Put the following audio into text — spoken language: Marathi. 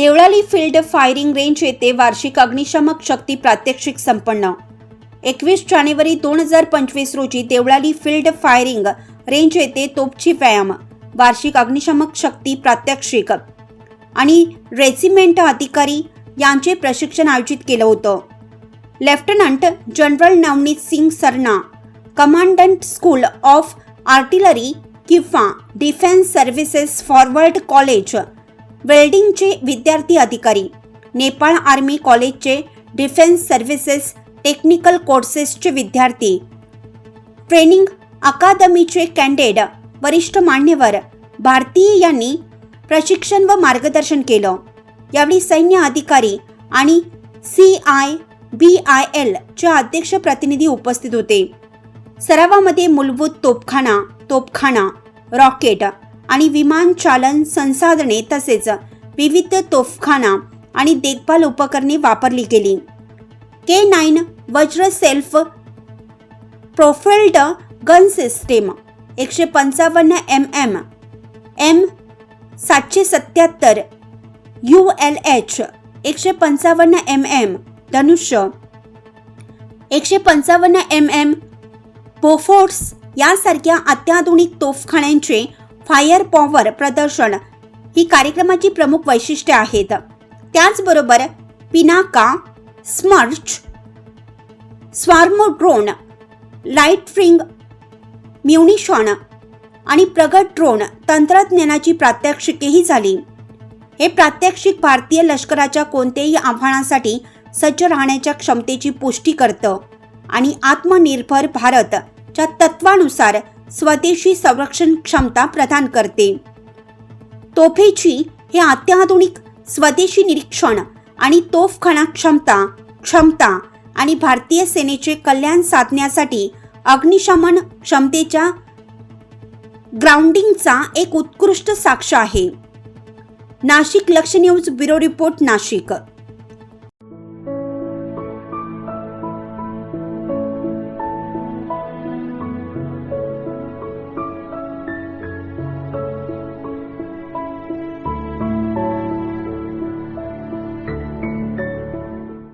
देवळाली फील्ड फायरिंग रेंज येथे वार्षिक अग्निशमक शक्ती प्रात्यक्षिक संपन्न. एकवीस जानेवारी दोन हजार पंचवीस रोजी देवळाली फील्ड फायरिंग रेंज येथे तोपची व्यायाम वार्षिक अग्निशमक शक्ती प्रात्यक्षिक आणि रेजिमेंट अधिकारी यांचे प्रशिक्षण आयोजित केलं होतं. Lieutenant general Navneet Singh Sarna commandant school of artillery किंवा डिफेन्स सर्व्हिसेस फॉरवर्ड कॉलेज वेल्डिंगचे विद्यार्थी अधिकारी नेपाळ आर्मी कॉलेजचे डिफेन्स सर्व्हिसेस टेक्निकल कोर्सेसचे विद्यार्थी. ट्रेनिंग अकादमीचे कॅन्डेड वरिष्ठ मान्यवर भारतीय यांनी प्रशिक्षण व मार्गदर्शन केलं. यावेळी सैन्य अधिकारी आणि सी आय बी आय एलचे अध्यक्ष प्रतिनिधी उपस्थित होते. सरावामध्ये मूलभूत तोपखाना तोपखाना रॉकेट आणि विमान चालन संसाधने तसेच विविध तोफखाना आणि देखभाल उपकरणे वापरली गेली. K nine Vajra self propelled gun system एकशे पंचावन्न एम एम एम सातशे सत्याहत्तर यू एल एच एकशे पंचावन्न एम एम धनुष्य एकशे पंचावन्न एम एम बोफोर्स यासारख्या अत्याधुनिक तोफखान्यांचे फायर पॉवर प्रदर्शन ही कार्यक्रमाची प्रमुख वैशिष्ट्ये आहेत. त्याचबरोबर Pinaka Smerch swarm drone loitering munition आणि प्रगत ड्रोन तंत्रज्ञानाची प्रात्यक्षिकेही झाली. हे प्रात्यक्षिक भारतीय लष्कराच्या कोणत्याही आव्हानासाठी सज्ज राहण्याच्या क्षमतेची पुष्टी करतं आणि आत्मनिर्भर भारत च्या तत्वानुसार स्वदेशी संरक्षण क्षमता प्रदान करते. तोफेची हे अत्याधुनिक स्वदेशी निरीक्षण आणि तोफखाना क्षमता क्षमता आणि भारतीय सेनेचे कल्याण साधण्यासाठी अग्निशमन क्षमतेच्या ग्राउंडिंगचा एक उत्कृष्ट साक्ष आहे. नाशिक लक्ष न्यूज ब्युरो रिपोर्ट नाशिक.